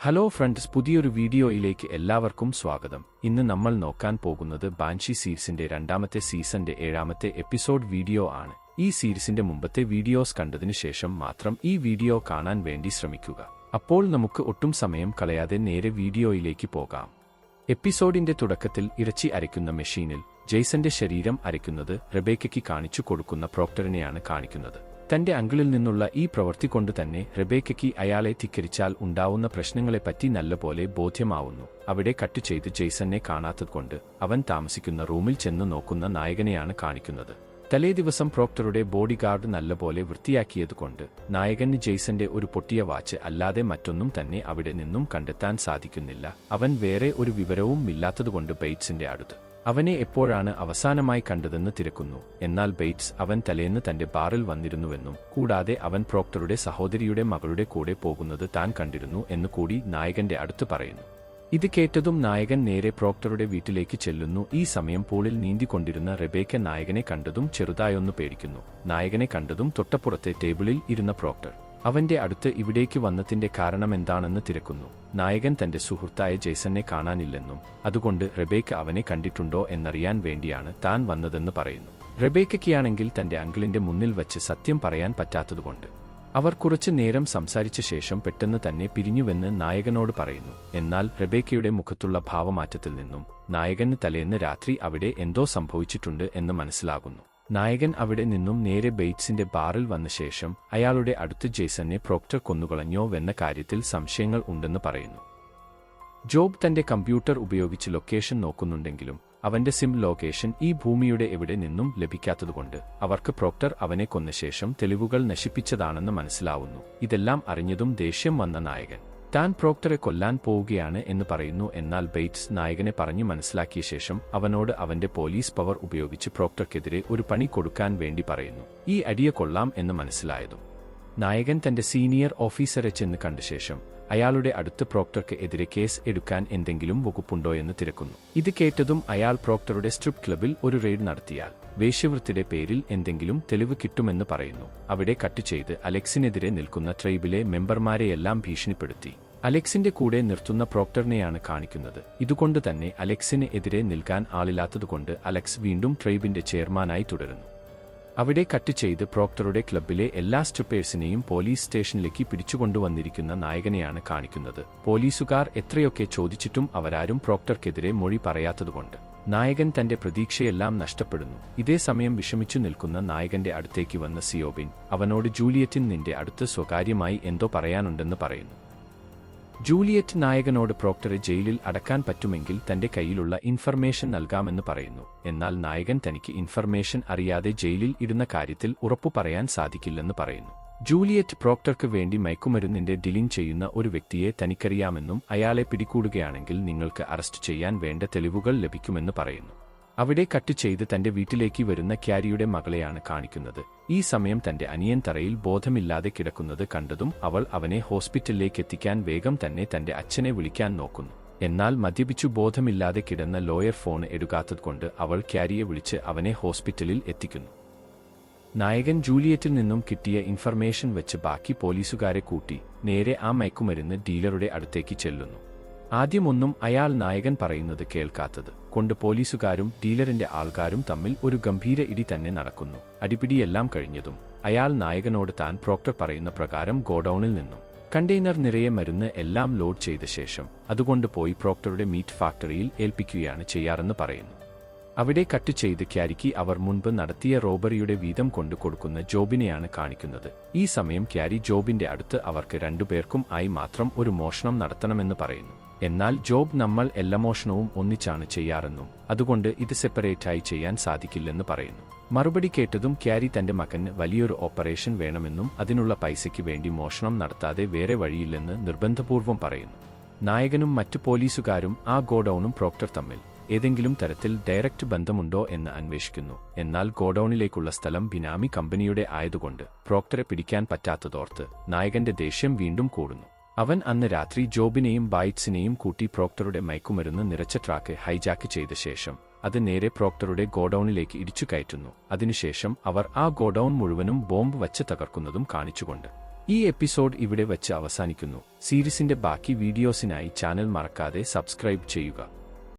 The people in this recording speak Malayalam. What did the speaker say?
ഹലോ ഫ്രണ്ട്സ് പുതിയൊരു വീഡിയോയിലേക്ക് എല്ലാവർക്കും സ്വാഗതം. ഇന്ന് നമ്മൾ നോക്കാൻ പോകുന്നത് ബാൻഷി സീരീസിന്റെ രണ്ടാമത്തെ സീസന്റെ ഏഴാമത്തെ എപ്പിസോഡ് വീഡിയോ ആണ്. ഈ സീരീസിന്റെ മുമ്പത്തെ വീഡിയോസ് കണ്ടതിനു ശേഷം മാത്രം ഈ വീഡിയോ കാണാൻ വേണ്ടി ശ്രമിക്കുക. അപ്പോൾ നമുക്ക് ഒട്ടും സമയം കളയാതെ നേരെ വീഡിയോയിലേക്ക് പോകാം. എപ്പിസോഡിന്റെ തുടക്കത്തിൽ ഇറച്ചി അരയ്ക്കുന്ന മെഷീനിൽ ജെയ്സന്റെ ശരീരം അരയ്ക്കുന്നത് റബേക്കയ്ക്ക് കാണിച്ചു കൊടുക്കുന്ന പ്രോക്ടറിനെയാണ് കാണിക്കുന്നത്. തന്റെ അങ്കിളിൽ നിന്നുള്ള ഈ പ്രവൃത്തി കൊണ്ട് തന്നെ റെബേക്കയ്ക്ക് അയാളെ ധിക്കരിച്ചാൽ ഉണ്ടാവുന്ന പ്രശ്നങ്ങളെപ്പറ്റി നല്ലപോലെ ബോധ്യമാവുന്നു. അവിടെ കട്ട് ചെയ്ത് ജെയ്സനെ കാണാത്തതുകൊണ്ട് അവൻ താമസിക്കുന്ന റൂമിൽ ചെന്ന് നോക്കുന്ന നായകനെയാണ് കാണിക്കുന്നത്. തലേ ദിവസം പ്രോക്ടറുടെ ബോഡി ഗാർഡ് നല്ലപോലെ വൃത്തിയാക്കിയതുകൊണ്ട് നായകന് ജെയ്സന്റെ ഒരു പൊട്ടിയ വാച്ച് അല്ലാതെ മറ്റൊന്നും തന്നെ അവിടെ നിന്നും കണ്ടെത്താൻ സാധിക്കുന്നില്ല. അവൻ വേറെ ഒരു വിവരവും ഇല്ലാത്തതുകൊണ്ട് ബെയ്റ്റ്സിന്റെ അടുത്ത് അവനെ എപ്പോഴാണ് അവസാനമായി കണ്ടതെന്ന് തിരക്കുന്നു. എന്നാൽ ബെയ്റ്റ്സ് അവൻ തലേന്ന് തന്റെ ബാറിൽ വന്നിരുന്നുവെന്നും കൂടാതെ അവൻ പ്രോക്ടറുടെ സഹോദരിയുടെ മകളുടെ കൂടെ പോകുന്നത് താൻ കണ്ടിരുന്നു എന്ന് കൂടി നായകന്റെ അടുത്ത് പറയുന്നു. ഇത് കേട്ടതും നായകൻ നേരെ പ്രോക്ടറുടെ വീട്ടിലേക്ക് ചെല്ലുന്നു. ഈ സമയം പൂളിൽ നീന്തിക്കൊണ്ടിരുന്ന റെബേക്ക നായകനെ കണ്ടതും ചെറുതായൊന്ന് പേടിക്കുന്നു. നായകനെ കണ്ടതും തൊട്ടപ്പുറത്തെ ടേബിളിൽ ഇരുന്ന പ്രോക്ടർ. അവന്റെ അടുത്ത് ഇവിടേക്ക് വന്നതിന്റെ കാരണമെന്താണെന്ന് തിരക്കുന്നു. നായകൻ തന്റെ സുഹൃത്തായ ജെയ്സനെ കാണാനില്ലെന്നും അതുകൊണ്ട് റെബേക്ക അവനെ കണ്ടിട്ടുണ്ടോ എന്നറിയാൻ വേണ്ടിയാണ് താൻ വന്നതെന്ന് പറയുന്നു. റെബേക്കയ്ക്കാണെങ്കിൽ തന്റെ അങ്കിളിന്റെ മുന്നിൽ വച്ച് സത്യം പറയാൻ പറ്റാത്തതുകൊണ്ട്. അവർ കുറച്ചു നേരം സംസാരിച്ച ശേഷം പെട്ടെന്ന് തന്നെ പിരിഞ്ഞുവെന്ന് നായകനോട് പറയുന്നു. എന്നാൽ റെബേക്കയുടെ മുഖത്തുള്ള ഭാവമാറ്റത്തിൽ നിന്നും നായകന് തലേന്ന് രാത്രി അവിടെ എന്തോ സംഭവിച്ചിട്ടുണ്ട് എന്ന് മനസ്സിലാകുന്നു. നായകൻ അവിടെ നിന്നും നേരെ ബെയ്റ്റ്സിന്റെ ബാറിൽ വന്ന ശേഷം അയാളുടെ അടുത്ത് ജേസനെ പ്രോക്ടർ കൊന്നുകളഞ്ഞോവെന്ന കാര്യത്തിൽ സംശയങ്ങൾ ഉണ്ടെന്ന് പറയുന്നു. ജോബ് തന്റെ കമ്പ്യൂട്ടർ ഉപയോഗിച്ച് ലൊക്കേഷൻ നോക്കുന്നുണ്ടെങ്കിലും അവന്റെ സിം ലൊക്കേഷൻ ഈ ഭൂമിയുടെ എവിടെ നിന്നും ലഭിക്കാത്തതുകൊണ്ട് അവർക്ക് പ്രോക്ടർ അവനെ കൊന്ന ശേഷം തെളിവുകൾ നശിപ്പിച്ചതാണെന്ന് മനസ്സിലാവുന്നു. ഇതെല്ലാം അറിഞ്ഞതും ദേഷ്യം വന്ന നായകൻ. താൻ പ്രോക്ടറെ കൊല്ലാൻ പോവുകയാണ് എന്ന് പറയുന്നു എന്നാൽ ബെയ്റ്റ്സ് നായകനെ പറഞ്ഞു മനസ്സിലാക്കിയ ശേഷം അവനോട് അവന്റെ പോലീസ് പവർ ഉപയോഗിച്ച് പ്രോക്ടർക്കെതിരെ ഒരു പണി കൊടുക്കാൻ വേണ്ടി പറയുന്നു. ഈ അടിയെ കൊള്ളാം എന്ന് മനസ്സിലായതും. നായകൻ തന്റെ സീനിയർ ഓഫീസറെ ചെന്ന് കണ്ട ശേഷം അയാളുടെ അടുത്ത പ്രോക്ടർക്ക് എതിരെ കേസ് എടുക്കാൻ എന്തെങ്കിലും വകുപ്പുണ്ടോയെന്ന് തിരക്കുന്നു. ഇത് കേട്ടതും അയാൾ പ്രോക്ടറുടെ സ്ട്രിപ്പ് ക്ലബിൽ ഒരു റെയ്ഡ് നടത്തിയാൽ വേശ്യവൃത്തിയുടെ പേരിൽ എന്തെങ്കിലും തെളിവ് കിട്ടുമെന്ന് പറയുന്നു. അവിടെ കട്ട് ചെയ്ത് അലക്സിനെതിരെ നിൽക്കുന്ന ട്രൈബിലെ മെമ്പർമാരെയെല്ലാം ഭീഷണിപ്പെടുത്തി. അലക്സിന്റെ കൂടെ നിർത്തുന്ന പ്രോക്ടറിനെയാണ് കാണിക്കുന്നത്. ഇതുകൊണ്ട് തന്നെ അലക്സിന് എതിരെ നിൽക്കാൻ ആളില്ലാത്തതുകൊണ്ട് അലക്സ് വീണ്ടും ട്രൈബിന്റെ ചെയർമാനായി തുടരുന്നു. അവിടെ കട്ട് ചെയ്ത് പ്രോക്ടറുടെ ക്ലബിലെ എല്ലാ സ്റ്റുപ്പേഴ്സിനെയും പോലീസ് സ്റ്റേഷനിലേക്ക് പിടിച്ചുകൊണ്ടുവന്നിരിക്കുന്ന നായകനെയാണ് കാണിക്കുന്നത്. പോലീസുകാർ എത്രയൊക്കെ ചോദിച്ചിട്ടും അവരാരും പ്രോക്ടർക്കെതിരെ മൊഴി പറയാത്തതുകൊണ്ട്. നായകൻ തന്റെ പ്രതീക്ഷയെല്ലാം നഷ്ടപ്പെടുന്നു. ഇതേ സമയം വിഷമിച്ചു നിൽക്കുന്ന നായകന്റെ അടുത്തേക്ക് വന്ന സിയോബിൻ അവനോട് ജൂലിയറ്റിൻ നിന്റെ അടുത്ത് സ്വകാര്യമായി എന്തോ പറയാനുണ്ടെന്ന് പറയുന്നു. ജൂലിയറ്റ് നായകനോട് പ്രോക്ടറെ ജയിലിൽ അടക്കാൻ പറ്റുമെങ്കിൽ തന്റെ കയ്യിലുള്ള ഇൻഫർമേഷൻ നൽകാമെന്ന് പറയുന്നു. എന്നാൽ നായകൻ തനിക്ക് ഇൻഫർമേഷൻ അറിയാതെ ജയിലിൽ ഇടുന്ന കാര്യത്തിൽ ഉറപ്പു പറയാൻ സാധിക്കില്ലെന്ന് പറയുന്നു. ജൂലിയറ്റ് പ്രോക്ടർക്ക് വേണ്ടി മയക്കുമരുന്നിന്റെ ഡിലിൻ ചെയ്യുന്ന ഒരു വ്യക്തിയെ തനിക്കറിയാമെന്നും അയാളെ പിടികൂടുകയാണെങ്കിൽ നിങ്ങൾക്ക് അറസ്റ്റ് ചെയ്യാൻ വേണ്ട തെളിവുകൾ ലഭിക്കുമെന്ന് പറയുന്നു. അവിടെ കട്ട് ചെയ്ത് തന്റെ വീട്ടിലേക്ക് വരുന്ന ക്യാരിയുടെ മകളെയാണ് കാണിക്കുന്നത്. ഈ സമയം തന്റെ അനിയൻ തറയിൽ ബോധമില്ലാതെ കിടക്കുന്നത് കണ്ടതും അവൾ അവനെ ഹോസ്പിറ്റലിലേക്ക് എത്തിക്കാൻ വേഗം തന്നെ തന്റെ അച്ഛനെ വിളിക്കാൻ നോക്കുന്നു. എന്നാൽ മദ്യപിച്ചു ബോധമില്ലാതെ കിടന്ന ലോയർ ഫോൺ എടുക്കാത്തതുകൊണ്ട് അവൾ ക്യാരിയെ വിളിച്ച് അവനെ ഹോസ്പിറ്റലിൽ എത്തിക്കുന്നു. നായകൻ ജൂലിയറ്റിൽ നിന്നും കിട്ടിയ ഇൻഫർമേഷൻ വെച്ച് ബാക്കി പോലീസുകാരെ കൂട്ടി നേരെ ആ മയക്കുമരുന്ന് ഡീലറുടെ അടുത്തേക്ക് ചെല്ലുന്നു. ആദ്യമൊന്നും അയാൾ നായകൻ പറയുന്നത് കേൾക്കാത്തത്. കൊണ്ട് പോലീസുകാരും ഡീലറിന്റെ ആൾക്കാരും തമ്മിൽ ഒരു ഗംഭീര ഇടി തന്നെ നടക്കുന്നു. അടിപിടിയെല്ലാം കഴിഞ്ഞതും അയാൾ നായകനോട് താൻ പ്രോക്ടർ പറയുന്ന പ്രകാരം ഗോഡൌണിൽ നിന്നും കണ്ടെയ്നർ നിറയെ മരുന്ന് എല്ലാം ലോഡ് ചെയ്ത ശേഷം അതുകൊണ്ട് പോയി പ്രോക്ടറുടെ മീറ്റ് ഫാക്ടറിയിൽ ഏൽപ്പിക്കുകയാണ് ചെയ്യാറെന്ന് പറയുന്നു. അവിടെ കട്ട് ചെയ്ത് ക്യാരിക്ക് അവർ മുൻപ് നടത്തിയ റോബറിയുടെ വീതം കൊണ്ടു കൊടുക്കുന്ന ജോബിനെയാണ് കാണിക്കുന്നത്. ഈ സമയം ക്യാരി ജോബിന്റെ അടുത്ത് അവർക്ക് രണ്ടുപേർക്കും ആയി മാത്രം ഒരു മോഷണം നടത്തണമെന്ന് പറയുന്നു. എന്നാൽ ജോബ് നമ്മൾ എല്ലാ മോഷണവും ഒന്നിച്ചാണ് ചെയ്യാറെന്നും അതുകൊണ്ട് ഇത് സെപ്പറേറ്റായി ചെയ്യാൻ സാധിക്കില്ലെന്ന് പറയുന്നു. മറുപടി കേട്ടതും ക്യാരി തന്റെ മകന് വലിയൊരു ഓപ്പറേഷൻ വേണമെന്നും അതിനുള്ള പൈസയ്ക്ക് വേണ്ടി മോഷണം നടത്താതെ വേറെ വഴിയില്ലെന്ന് നിർബന്ധപൂർവം പറയുന്നു. നായകനും മറ്റു പോലീസുകാരും ആ ഗോഡൌണും പ്രോക്ടർ തമ്മിൽ ഏതെങ്കിലും തരത്തിൽ ഡയറക്റ്റ് ബന്ധമുണ്ടോ എന്ന് അന്വേഷിക്കുന്നു. എന്നാൽ ഗോഡൌണിലേക്കുള്ള സ്ഥലം ബിനാമി കമ്പനിയുടെ ആയതുകൊണ്ട് പ്രോക്ടറെ പിടിക്കാൻ പറ്റാത്തതോർത്ത് നായകന്റെ ദേഷ്യം വീണ്ടും കൂടുന്നു. അവൻ അന്ന് രാത്രി ജോബിനെയും ബൈറ്റ്സിനെയും കൂട്ടി പ്രോക്ടറുടെ മയക്കുമരുന്ന് നിറച്ച ട്രാക്ക് ഹൈജാക്ക് ചെയ്ത ശേഷം അത് നേരെ പ്രോക്ടറുടെ ഗോഡൌണിലേക്ക് ഇടിച്ചു കയറ്റുന്നു. അതിനുശേഷം അവർ ആ ഗോഡൌൺ മുഴുവനും ബോംബ് വച്ച് തകർക്കുന്നതും കാണിച്ചുകൊണ്ട്. ഈ എപ്പിസോഡ് ഇവിടെ വച്ച് അവസാനിക്കുന്നു. സീരീസിന്റെ ബാക്കി വീഡിയോസിനായി ചാനൽ മറക്കാതെ സബ്സ്ക്രൈബ് ചെയ്യുക.